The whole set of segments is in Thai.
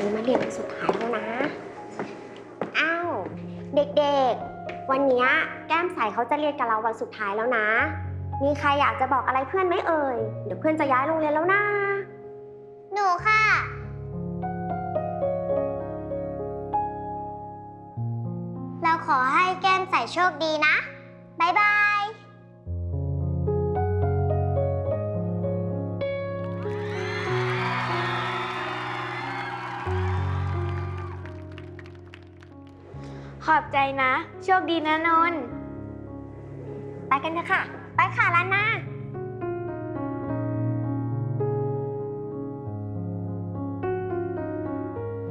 นี้มาเรียนวันสุดท้ายแล้วนะ อ้าว เด็กๆ วันนี้แก้มใสเขาจะเรียนกับเราวันสุดท้ายแล้วนะ มีใครอยากจะบอกอะไรเพื่อนไหมเอ่ย เดี๋ยวเพื่อนจะย้ายโรงเรียนแล้วนะ หนูค่ะ เราขอให้แก้มใสโชคดีนะ บ๊ายบาย อบใจนะ โชคดีนะนนท์ไปกันเถอะค่ะ ไปค่ะล้านนา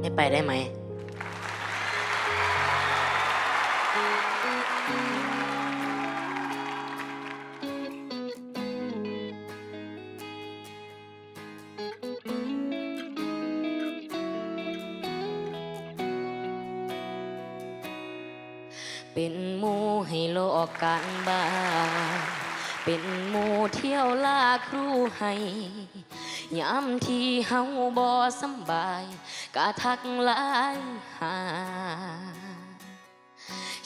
ไม่ไปได้ไหม เป็นหมูให้โลกกันบ้า เป็นหมูเที่ยวลาครูให้ยามที่เฮาบ่สำบายกะทักไลน์หา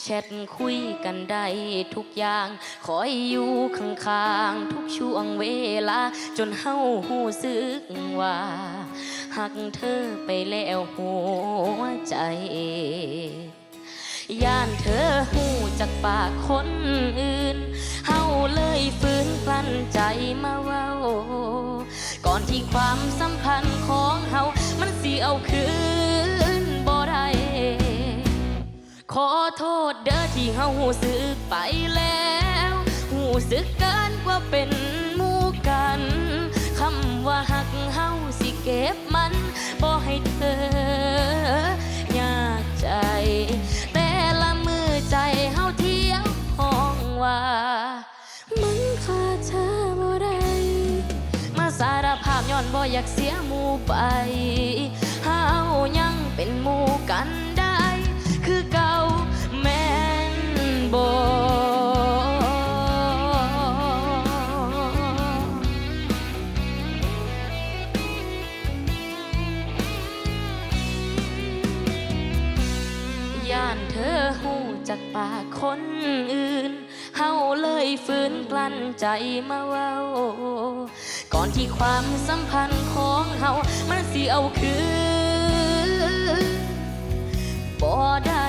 แชทคุยกันได้ทุกอย่างคอยอยู่ข้างๆทุกช่วงเวลา จนเฮาหูสึกว่าหักเธอไปแล้วหัวใจ จากปากคนอื่น เฮาเลยฝืนกลั้นใจมาเว้า ก่อนที่ความสัมพันธ์ของเฮามันสิเอาคืนบ่ได้ขอโทษเด้อที่เฮาหูสึกไปแล้วหูสึกเกินกว่าเป็นหมู่กัน คำว่าหักเฮาสิเก็บมัน ย้อนบ่อยากเสียหมู่ไปเฮายังเป็นหมู่กันได้ คือเก่าแม่นบ่ย่านเธอหูจากปากคนอื่น เฮาเลยฝืนกลั้นใจมาเว้าก่ ที่ความสัมพันธ์ของเฮามันสิเอาคืนบ่ได้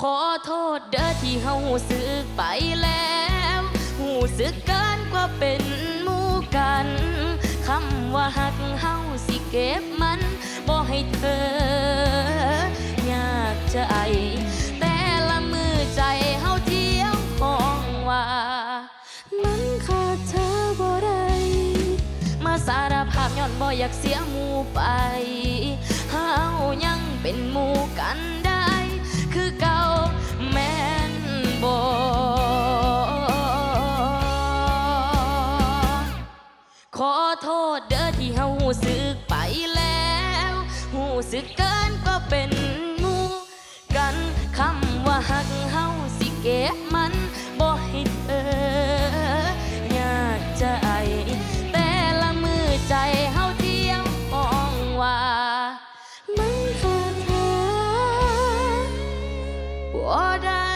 ขอโทษเด้อที่เฮาหูสึกไปแล้วหูสึกเกินกว่าเป็นมู่กันคำว่าหักเฮาสิเก็บมันบ่ให้เธอ อนบ่อยากเสียหมู่ไปเฮายังเป็นหมู่กันได้ คือเก่าแม่นบ่ขอโทษเด้อที่เฮาหูสึกไปแล้วหูสึกเกินก็เป็นหมู่กันคำว่าหักเฮาสิเก็บ บ่ได้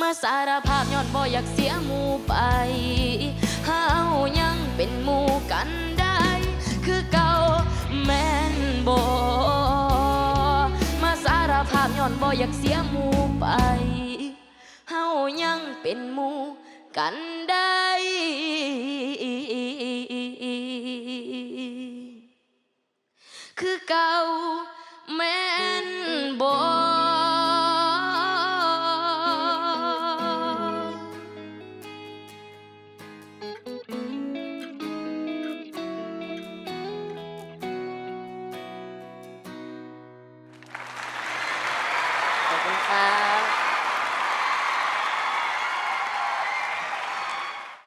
มาสารภาพย้อนบ่อยากเสียหมู่ไปเฮายังเป็นหมู่กันได้ คือเก่าแม่นบ่มาสารภาพย้อนบ่อยากเสียหมู่ไปเฮายังเป็นหมู่กันได้ 啊